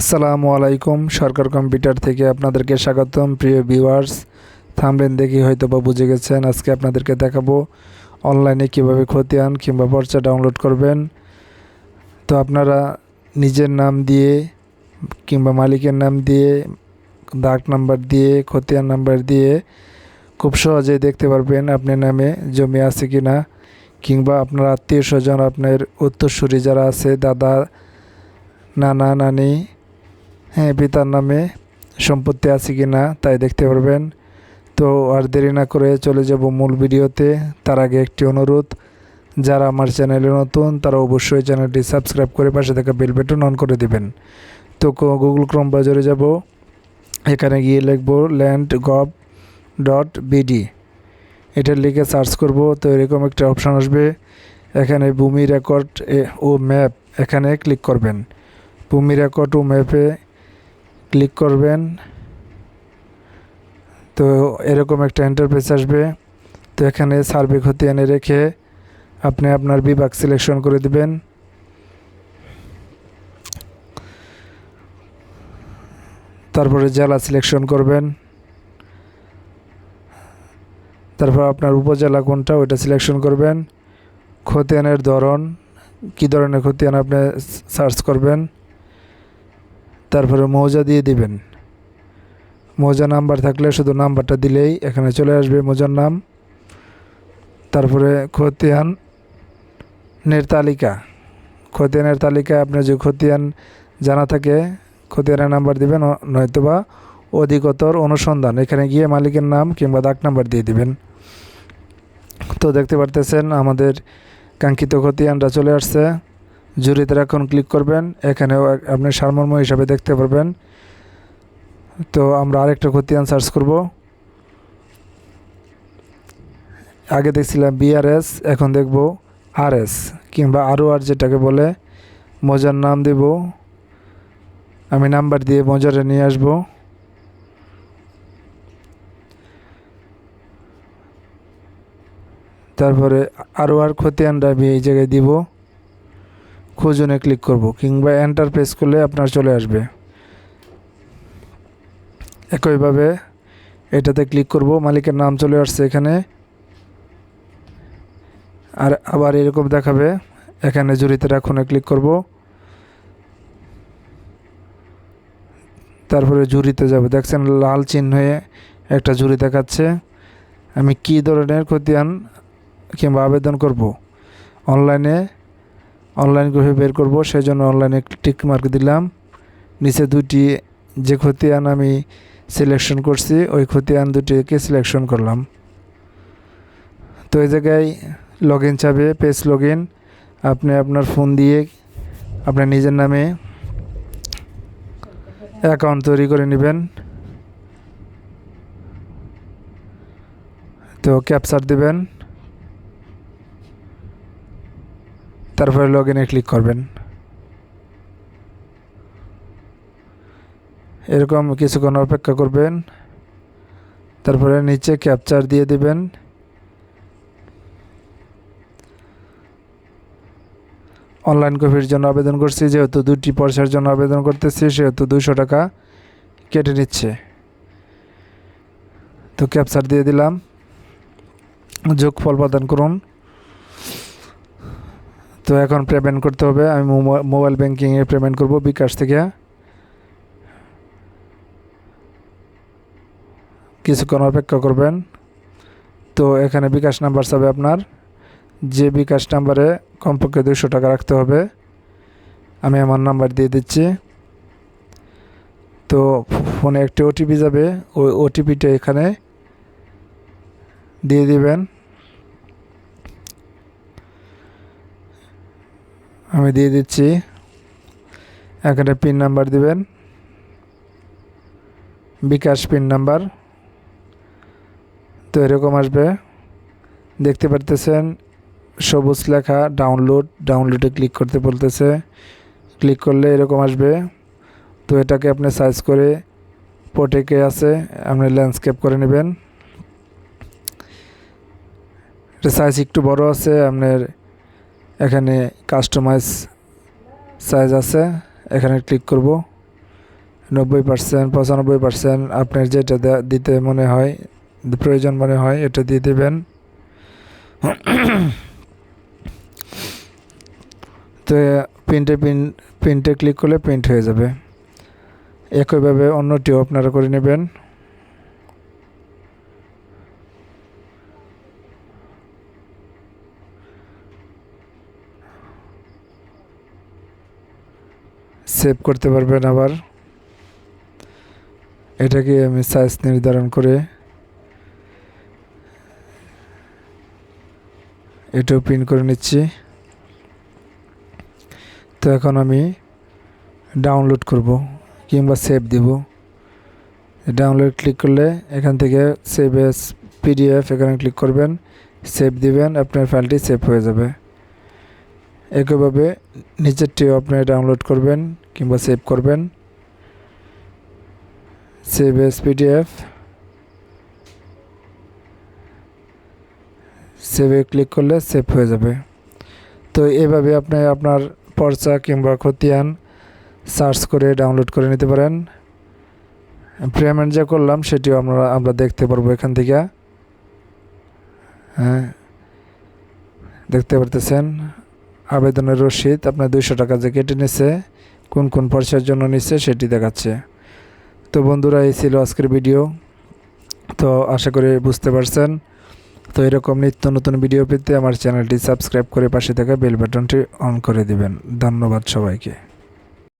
আসসালামু আলাইকুম, সরকার কম্পিউটার থেকে আপনাদেরকে স্বাগতম। প্রিয় ভিউয়ার্স, থামলেন দেখি হয়তো বা বুঝে গেছেন, আজকে আপনাদেরকে দেখাবো অনলাইনে কীভাবে খতিয়ান কিংবা পর্চা ডাউনলোড করবেন। তো আপনারা নিজের নাম দিয়ে কিংবা মালিকের নাম দিয়ে, দাগ নাম্বার দিয়ে, খতিয়ান নাম্বার দিয়ে খুব সহজেই দেখতে পারবেন আপনার নামে জমি আছে কি না কিংবা আপনার আত্মীয় স্বজন, আপনার উত্তরসূরি যারা আছে, দাদা, নানা, নানি হ্যাঁ পিতার নামে সম্পত্তি আছে কি না তাই দেখতে পারবেন। তো আর দেরি না করে চলে যাব মূল ভিডিওতে। তার আগে একটি অনুরোধ, যারা আমার চ্যানেলে নতুন, তারা অবশ্যই চ্যানেলটি সাবস্ক্রাইব করে পাশে থাকা বেল বাটন অন করে দিবেন। তো গুগল ক্রোম বাজারে যাব। এখানে গিয়ে লিখব ল্যান্ড গভ ডট বিডি এটা লিখে সার্চ করব, তো এরকম একটা অপশান আসবে। এখানে ভূমি রেকর্ড ও ম্যাপ এখানে ক্লিক করবেন। ভূমি রেকর্ড ও ম্যাপে ক্লিক করবেন। তো এরকম একটা ইন্টারফেস আসবে। তো এখানে সার্ভে খতিয়ানে রেখে আপনি আপনার বিভাগ সিলেকশন করে দিবেন। তারপরে জেলা সিলেকশন করবেন। তারপর আপনার উপজেলা কোনটা ওইটা সিলেকশন করবেন। খতিয়ানের ধরন, কী ধরনের খতিয়ান আপনি সার্চ করবেন। তারপরে মৌজা দিয়ে দিবেন। মৌজা নাম্বার থাকলে শুধু নাম্বারটা দিলেই এখানে চলে আসবে মৌজার নাম। তারপরে খতিয়ানের তালিকা। খতিয়ানের তালিকায় আপনার যে খতিয়ান জানা থাকে, খতিয়ানের নাম্বার দিবেন, নয়তোবা অধিকতর অনুসন্ধান, এখানে গিয়ে মালিকের নাম কিংবা দাগ নাম্বার দিয়ে দিবেন। তো দেখতে পারতেছেন আমাদের কাঙ্ক্ষিত খতিয়ানটা চলে আসছে। জুরিতে এখন ক্লিক করবেন। এখানেও আপনি সারমর্ম হিসাবে দেখতে পারবেন। তো আমরা আরেকটা খতিয়ান সার্চ করব। আগে দেখছিলাম বিআরএস এখন দেখব আরএস কিংবা আরও আর যেটাকে বলে। মজার নাম দেব। আমি নাম্বার দিয়ে মজারে নিয়ে আসব। তারপরে আরও আর খতিয়ানটা আমি এই জায়গায় দিব। খোঁজনে ক্লিক করব, কিংবা এন্টার প্রেস করলে আপনার চলে আসবে। একইভাবে এটাতে ক্লিক করব, মালিকের নাম চলে আসছে এখানে। আর আবার এরকম দেখাবে, এখানে জুড়িতে রাখুনে ক্লিক করব। তারপরে জুড়িতে যাব। দেখছেন লাল চিহ্নে একটা জুড়ি দেখাচ্ছে। আমি কি ধরনের খতিয়ান কিংবা আবেদন করব? অনলাইনে অনলাইন গ্রুপে বের করব সেই জন্য অনলাইনে টিক মার্ক দিলাম। নিচে দুটি যে খতিয়ান আমি সিলেকশন করছি, ওই খতিয়ান দুটিকে সিলেকশন করলাম। তো এই জায়গায় লগ ইন চাবে পেজ লগ ইন আপনি আপনার ফোন দিয়ে আপনার নিজের নামে অ্যাকাউন্ট তৈরি করে নেবেন। তো ক্যাপচার দেবেন। তারপরে লগ ইনে ক্লিক করবেন। এরকম কিছুক্ষণ অপেক্ষা করবেন। তারপরে নিচে ক্যাপচার দিয়ে দিবেন। অনলাইন কপির জন্য আবেদন করছি, যেহেতু দুটি পয়সার জন্য আবেদন করতেছি, সেহেতু দুশো টাকা কেটে নিচ্ছে। তো ক্যাপচার দিয়ে দিলাম। যোগফল প্রদান করুন। তো এখন পেমেন্ট করতে হবে। আমি মোবাইল ব্যাংকিংয়ে পেমেন্ট করব বিকাশ থেকে। কিছুক্ষণ অপেক্ষা করবেন। তো এখানে বিকাশ নাম্বার চাবে আপনার। যে বিকাশ নাম্বারে কমপক্ষে দুশো টাকা রাখতে হবে। আমি আমার নাম্বার দিয়ে দিচ্ছি। তো ফোনে একটি ওটিপি যাবে। ওই ওটিপিটা এখানে দিয়ে দিবেন। আমি দিয়ে দিচ্ছি। এখানে পিন নাম্বার দিবেন। BKash pin number. তো এরকম আসবে। দেখতে পারতেছেন, সবুজ লেখা ডাউনলোড ডাউনলোডে ক্লিক করতে বলতেছে। ক্লিক করলে এরকম আসবে। তো এটাকে আপনি সাইজ করে পোটেকে আছে, আপনি ল্যান্ডস্কেপ করে নেবেন। এটা সাইজ একটু বড় আছে, আপনার এখানে কাস্টমাইজ সাইজ আছে। এখানে ক্লিক করব। নব্বই পার্সেন্ট পঁচানব্বই পার্সেন্ট আপনার যেটা দিতে মনে হয়, প্রয়োজন মনে হয়, এটা দিয়ে দেবেন। তো প্রিন্টে প্রিন্ট প্রিন্টে ক্লিক করলে প্রিন্ট হয়ে যাবে। একইভাবে অন্যটিও আপনারা করে নেবেন। সেভ করতে পারবেন আবার। এটাকে আমি সাইজ নির্ধারণ করে এটাও প্রিন্ট করে নিচ্ছি। তো এখন আমি ডাউনলোড করব কিংবা সেভ দিব। ডাউনলোড ক্লিক করলে এখান থেকে সেভ এস পিডিএফ এখানে ক্লিক করবেন সেভ দিবেন, আপনার ফাইলটি সেভ হয়ে যাবে। একইভাবে নিচেরটিও আপনি ডাউনলোড করবেন কিংবা সেভ করবেন। সেভ এস পিডিএফ সেভে ক্লিক করলে সেভ হয়ে যাবে। তো এভাবে আপনি আপনার পর্চা কিংবা খতিয়ান সার্চ করে ডাউনলোড করে নিতে পারেন। পেমেন্ট যে করলাম সেটিও আমরা আমরা দেখতে পারব এখান থেকে। হ্যাঁ দেখতে পারতেছেন? আবেদনের রসিদ আপনার দুইশো টাকা যে কেটে নিছে, কোন কোন পর্চার জন্য নিচ্ছে সেটি দেখাচ্ছে। তো বন্ধুরা, এই ছিল আজকের ভিডিও। তো আশা করি বুঝতে পারছেন। তো এরকম নিত্য নতুন ভিডিও পেতে আমার চ্যানেলটি সাবস্ক্রাইব করে পাশে থাকা বেল বাটনটি অন করে দিবেন। ধন্যবাদ সবাইকে।